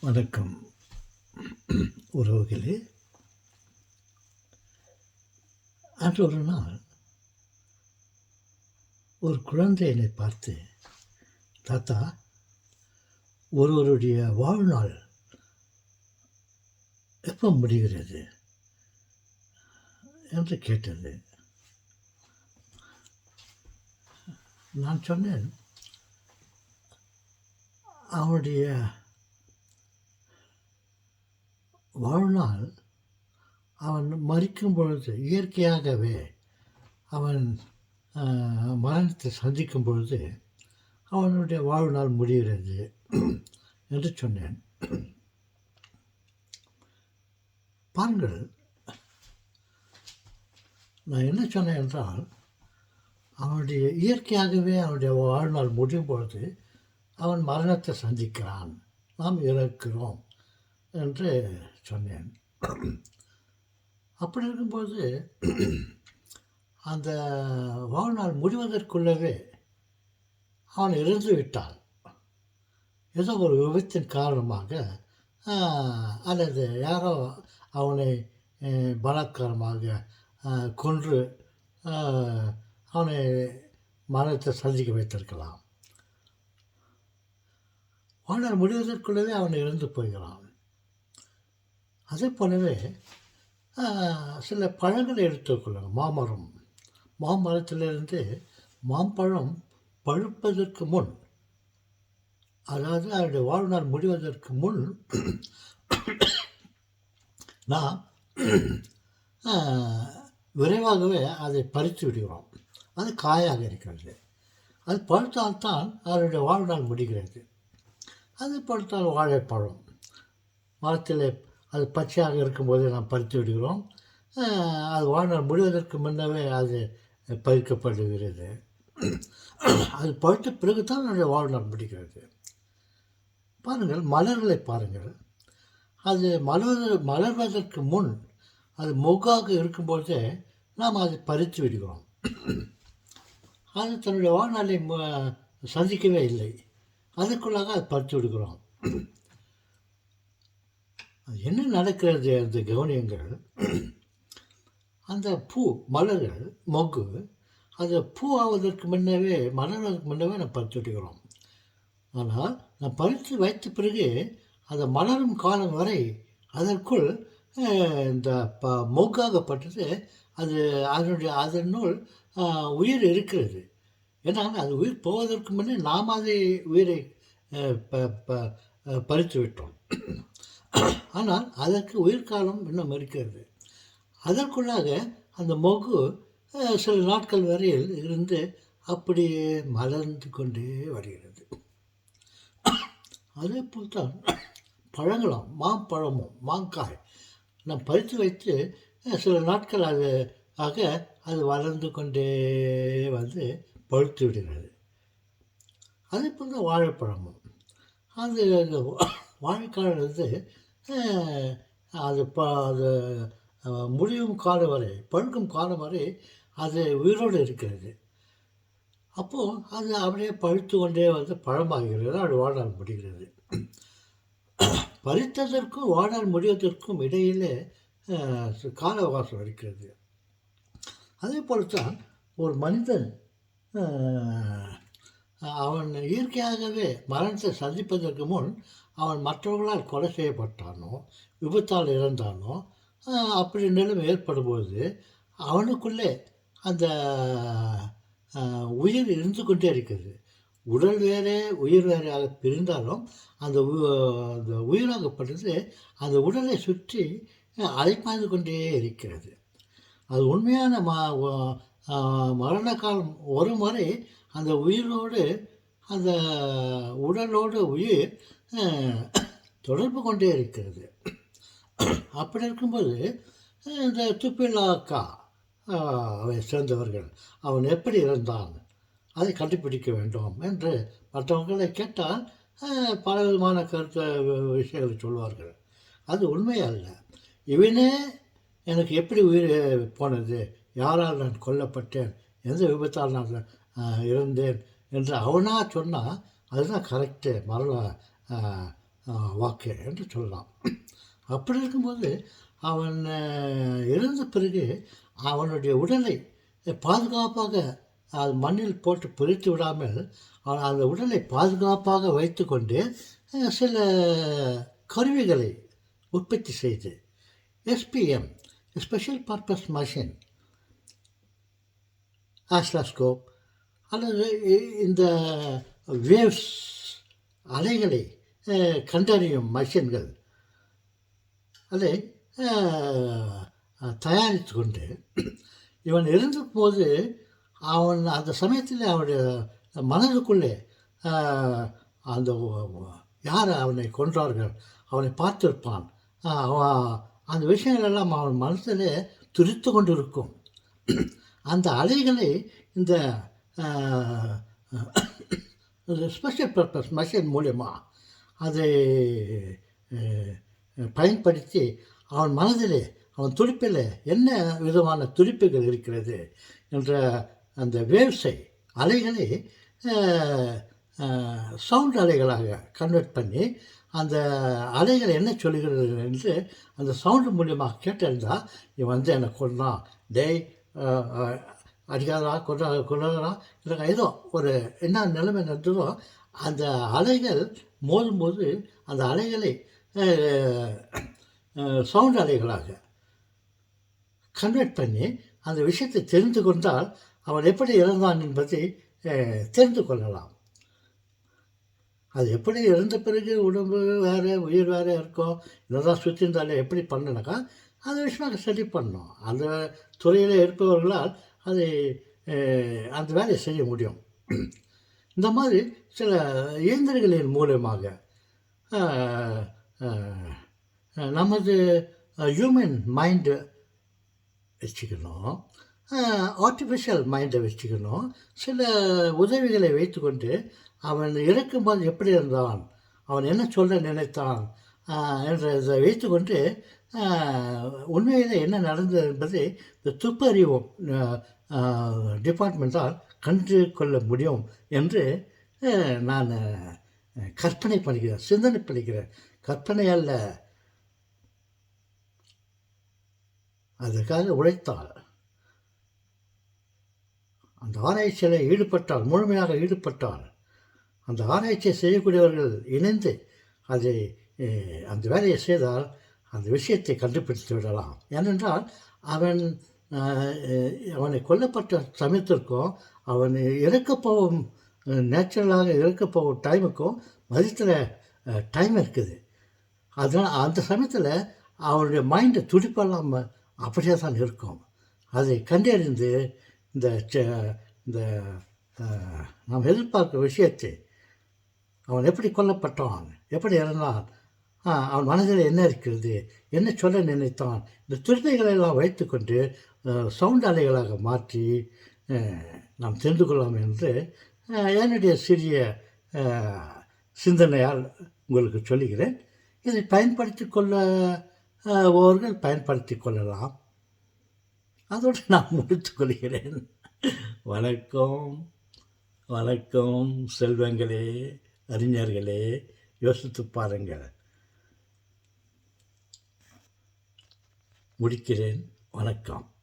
வணக்கம். உறவுகளே அன்று ஒரு நாள் ஒரு குழந்தை என்னை பார்த்து தாத்தா ஒருவருடைய வாழ்நாள் எப்போ முடிகிறது? என்று கேட்டது. நான் சொன்னேன் அவனுடைய வாழ்நாள் அவன் மறிக்கும் பொழுது இயற்கையாகவே அவன் மரணத்தை சந்திக்கும் பொழுது அவனுடைய வாழ்நாள் முடிகிறது என்று சொன்னேன். பாருங்கள் நான் என்ன சொன்னேன் என்றால் அவனுடைய இயற்கையாகவே அவனுடைய வாழ்நாள் முடியும் பொழுது அவன் மரணத்தை சந்திக்கிறான். நாம் இறக்கிறோம். என்று சொன்னேன். அப்படி இருக்கும்போது அந்த வாழ்நாள் முடிவதற்குள்ளவே அவன் இறந்து விட்டான். ஏதோ ஒரு விபத்தின் காரணமாக அல்லது யாரோ அவனை பலாத்காரமாக கொன்று அவனை மரணத்தை சந்திக்க வைத்திருக்கலாம். வாழ்நாள் முடிவதற்குள்ளவே அவன் இறந்து போகிறான். அதே போலவே சில பழங்களை எடுத்துக்கொள்ளுங்க மாமரம். மாமரத்திலிருந்து மாம்பழம் பழுப்பதற்கு முன் அதாவது அதனுடைய வாழ்நாள் முடிவதற்கு முன் நாம் விரைவாகவே அதை பறித்து விடுகிறோம். அது காயாக இருக்கிறது. அது பழுத்தால்தான் அதனுடைய வாழ்நாள் முடிகிறது. அது பழுத்தால் வாழைப்பழம். மரத்தில் அது பச்சையாக இருக்கும்போது நாம் பறித்து விடுகிறோம். அது வாழ்நாள் முடிவதற்கு முன்னவே அது பறிக்கப்படுகிறது. அது பழுத்த பிறகு தான் அதனுடைய வாழ்நாள் முடிகிறது. பாருங்கள் மலர்களை பாருங்கள். அது மலர் மலர்வதற்கு முன் அது மொக்காக இருக்கும்போதே நாம் அதை பறித்து விடுகிறோம். அது தன்னுடைய வாழ்நாளை சந்திக்கவே இல்லை. அதுக்குள்ளாக அது பறித்து விடுகிறோம். அது என்ன நடக்கிறது அந்த கவனியங்கள். அந்த பூ மலர்கள் மொக்கு அது பூ ஆவதற்கு முன்னவே மலர்வதற்கு முன்னவே நான் பறித்து விட்டுக்கிறோம். ஆனால் நான் பறித்து வைத்த பிறகு அதை மலரும் காலம் வரை அதற்குள் இந்த ப மொக்காகப்பட்டது அது அதனுடைய அதனுள் உயிர் இருக்கிறது. ஏன்னா அது உயிர் போவதற்கு முன்னே நாம் அதை உயிரை ப- ப- பறித்து விட்டோம். ஆனால் அதற்கு உயிர்காலம் இன்னும் இருக்கிறது. அதற்குள்ளாக அந்த மொகு சில நாட்கள் வரையில் இருந்து அப்படியே மலர்ந்து கொண்டே வருகிறது. அதே போல் தான் பழங்களும் மாம்பழமும் மாங்காய் நாம் பறித்து வைத்து சில நாட்கள் அது ஆக அது வளர்ந்து கொண்டே வந்து பழுத்து விடுகிறது. அதே போல் தான் வாழைப்பழமும். அது வாழைக்காய் வந்து அது ப அது முடியும் காலம் வரை பழுக்கும் காலம் வரை அது உயிரோடு இருக்கிறது. அப்போது அது அப்படியே பழுத்து கொண்டே வந்து பழமாகிறது அது வாழ்நாள் முடிகிறது. பறித்ததற்கும் வாழ்நாள் முடிவதற்கும் இடையிலே கால அவகாசம் இருக்கிறது. அதே போல் தான் ஒரு மனிதன் அவன் இயற்கையாகவே மரணத்தை சந்திப்பதற்கு முன் அவன் மற்றவர்களால் கொலை செய்யப்பட்டானோ விபத்தால் இறந்தானோ அப்படி நிலைமை ஏற்படும்போது அவனுக்குள்ளே அந்த உயிர் இருந்து கொண்டே இருக்கிறது. உடல் வேறே உயிர் வேறையாக பிரிந்தாலும் அந்த உ- அந்த உயிராகப்பட்டது அந்த உடலை சுற்றி அலைப்பாய்ந்து கொண்டே இருக்கிறது. அது உண்மையான ம மரண காலம் ஒரு முறை அந்த உயிரோடு அந்த உடலோடு உயிர் தொடர்பு கொண்டே இருக்கிறது. அப்படி இருக்கும்போது இந்த துப்பிலாக்கா அக்கா சேர்ந்தவர்கள் அவன் எப்படி இருந்தான்? அதை கண்டுபிடிக்க வேண்டும் என்று மற்றவர்களை கேட்டால் பல விதமான கருத்து விஷயங்களை சொல்வார்கள். அது உண்மை அல்ல. இவனே எனக்கு எப்படி உயிர் போனது? யாரால் நான் கொல்லப்பட்டேன்? எந்த விபத்தால் நான் இருந்தேன் என்று அவனாக சொன்னால் அதுதான் கரெக்டு மரண வாக்கு என்று சொல்லலாம். அப்படி இருக்கும்போது அவன் இறந்த பிறகு அவனுடைய உடலை பாதுகாப்பாக அது மண்ணில் போட்டு பிரித்து விடாமல் அவன் அந்த உடலை பாதுகாப்பாக வைத்துக்கொண்டு சில கருவிகளை உற்பத்தி செய்து SPM special purpose machine oscilloscope அல்லது இ- இந்த வேவ்ஸ் அலைகளை கண்டறியும் மஷின்கள் அதை தயாரித்து கொண்டு இவன் இருந்தபோது அவன் அந்த சமயத்தில் அவனுடைய மனதுக்குள்ளே அந்த யார் அவனை கொன்றார்கள் அவனை பார்த்திருப்பான். அவன் அந்த விஷயங்களெல்லாம் அவன் மனசிலே துரித்து கொண்டு இருக்கும் அந்த அலைகளை இந்த ஸ்பெஷல் பர்பஸ் மிஷின் மூலயமா அதை பயன்படுத்தி அவன் மனதிலே அவன் துடிப்பில் என்ன விதமான துடிப்புகள் இருக்கிறது என்ற அந்த வேவ்ஸை அலைகளை சவுண்ட் அலைகளாக கன்வெர்ட் பண்ணி அந்த அலைகள் என்ன சொல்லுகிறது என்று அந்த சவுண்டு மூலியமாக கேட்டிருந்தால் இவன் வந்து என்னை கொண்டான் டேய் அடிக்காதரா கொண்டா கொண்டா இல்லை ஏதோ ஒரு என்ன நிலைமை நடந்ததோ அந்த அலைகள் மோதும்போது அந்த அலைகளை சவுண்ட் அலைகளாக கன்வெர்ட் பண்ணி அந்த விஷயத்தை தெரிந்து கொண்டால் அவன் எப்படி இறந்தான் என்பதை தெரிந்து கொள்ளலாம். அது எப்படி இறந்த பிறகு உடம்பு வேறு உயிர் வேறு இருக்கும் இதெல்லாம் சுற்றி இருந்தாலே எப்படி பண்ணனாக்கா அந்த விஷயமாக சரி பண்ணணும். அந்த துறையில் இருப்பவர்களால் அதை அந்த வேலையை செய்ய முடியும். இந்த மாதிரி சில இயந்திரங்களின் மூலமாக நமது ஹியூமன் மைண்டு வச்சுக்கணும். ஆர்டிஃபிஷியல் மைண்டை வச்சுக்கணும். சில உதவிகளை வைத்துக்கொண்டு அவன் இருக்கும்போது எப்படி இருந்தான் அவன் என்ன சொல்ல நினைத்தான் என்றதை வைத்துக்கொண்டு உண்மையில் என்ன நடந்தது என்பதை இந்த துப்பறிவோம் டிபார்ட்மெண்ட்டால் கண்டு கொள்ள முடியும் என்று நான் கற்பனை பண்ணுகிறேன் சிந்தனை பண்ணுகிறேன். கற்பனை அல்ல. அதற்காக உழைத்தால். அந்த ஆராய்ச்சியில் ஈடுபட்டால் முழுமையாக ஈடுபட்டால் அந்த ஆராய்ச்சியை செய்யக்கூடியவர்கள் இணைந்து அதை அந்த வேலையை செய்தால் அந்த விஷயத்தை கண்டுபிடித்து விடலாம். ஏனென்றால் அவன் அவனை கொல்லப்பட்ட சமயத்திற்கும் அவன் இறக்கப் போகும் நேச்சுரலாக இறக்கப்போகும் டைமுக்கும் மதித்தில் டைம் இருக்குது. அதனால் அந்த சமயத்தில் அவனுடைய மைண்டு துடிப்பெல்லாம் அப்படியே தான் இருக்கும். அதை கண்டறிந்து இந்த ச- இந்த நாம் எதிர்பார்க்கும் விஷயத்தை அவன் எப்படி கொல்லப்பட்டான் எப்படி இறந்தான் அவன் மனதில் என்ன இருக்கிறது? என்ன சொல்ல நினைத்தான்? இந்த துரிதைகளை எல்லாம் வைத்துக்கொண்டு சவுண்ட் அலைகளாக மாற்றி நாம் தெரிந்து கொள்ளலாம் என்று என்னுடைய சிறிய சிந்தனையால் உங்களுக்கு சொல்லுகிறேன். இதை பயன்படுத்தி கொள்ள ஒருவர்கள் பயன்படுத்தி கொள்ளலாம். அதோடு நான் முடித்துக் கொள்கிறேன். வணக்கம் வணக்கம் செல்வங்களே அறிஞர்களே யோசித்து பாருங்கள். முடிக்கிறேன். வணக்கம்.